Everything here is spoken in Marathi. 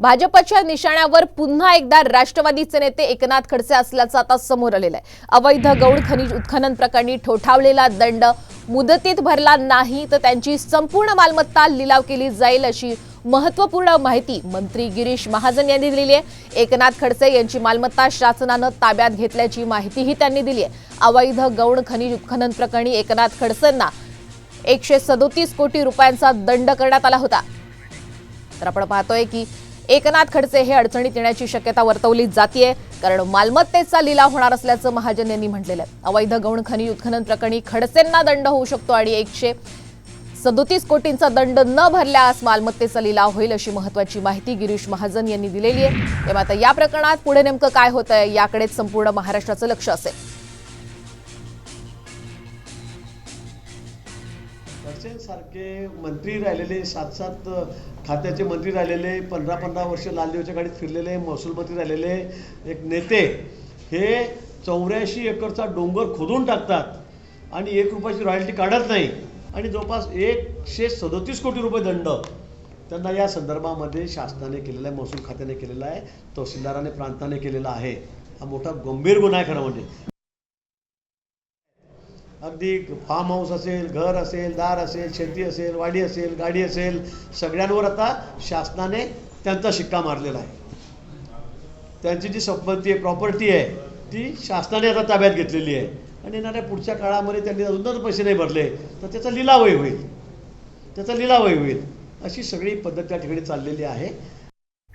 भाजपच्या निशाण्यावर पुन्हा एकदा राष्ट्रवादीचे नेते एकनाथ खडसे असल्याचं आता समोर आलेलं आहे. अवैध गौड खनिज उत्खनन प्रकरणी ठोठावलेला दंड मुदतीत भरला नाही तर त्यांची संपूर्ण मालमत्ता लिलाव केली जाईल अशी महत्त्वपूर्ण माहिती मंत्री गिरीश महाजन यांनी दिली आहे. एकनाथ खडसे यांची मालमत्ता शासनानं ताब्यात घेतल्याची माहितीही त्यांनी दिली आहे. अवैध गौड खनिज उत्खनन प्रकरणी एकनाथ खडसेंना एकशे सदोतीस कोटी रुपयांचा दंड करण्यात आला होता. तर आपण पाहतोय की एकनाथ खडसे हे अडचणीत येण्याची शक्यता वर्तवली जातीये. कारण मालमत्तेचा लिलाव होणार असल्याचं महाजन यांनी म्हटलेलं आहे. अवैध गौण खनी उत्खनन प्रकरणी खडसेंना दंड होऊ शकतो आणि एकशे सदोतीस कोटींचा दंड न भरल्यास मालमत्तेचा लिलाव होईल अशी महत्वाची माहिती गिरीश महाजन यांनी दिलेली आहे. तेव्हा आता या प्रकरणात पुढे नेमकं काय होतंय याकडेच संपूर्ण महाराष्ट्राचं लक्ष असेल. सारखे मंत्री राहिलेले सात सात खात्याचे मंत्री राहिलेले पंधरा पंधरा वर्ष लालदेवच्या गाडीत फिरलेले महसूल मंत्री राहिलेले एक नेते हे चौऱ्याऐंशी एकरचा डोंगर खोदून टाकतात आणि एक रुपयाची रॉयल्टी काढत नाही. आणि जवळपास एकशे सदोतीस कोटी रुपये दंड त्यांना या संदर्भामध्ये शासनाने केलेला आहे महसूल खात्याने केलेला आहे तहसीलदाराने प्रांताने केलेला आहे. हा मोठा गंभीर गुन्हा आहे खरं म्हणजे. अगदी फार्म हाऊस असेल घर असेल दार असेल शेती असेल वाडी असेल गाडी असेल सगळ्यांवर आता शासनाने त्यांचा शिक्का मारलेला आहे. त्यांची जी संपत्ती आहे प्रॉपर्टी आहे ती शासनाने आता ताब्यात घेतलेली आहे. आणि येणाऱ्या पुढच्या काळामध्ये त्यांनी अजूनच पैसे नाही भरले तर त्याचा लिलावही होईल. त्याचा लिलावही होईल. अशी सगळी पद्धत त्या ठिकाणी चाललेली आहे.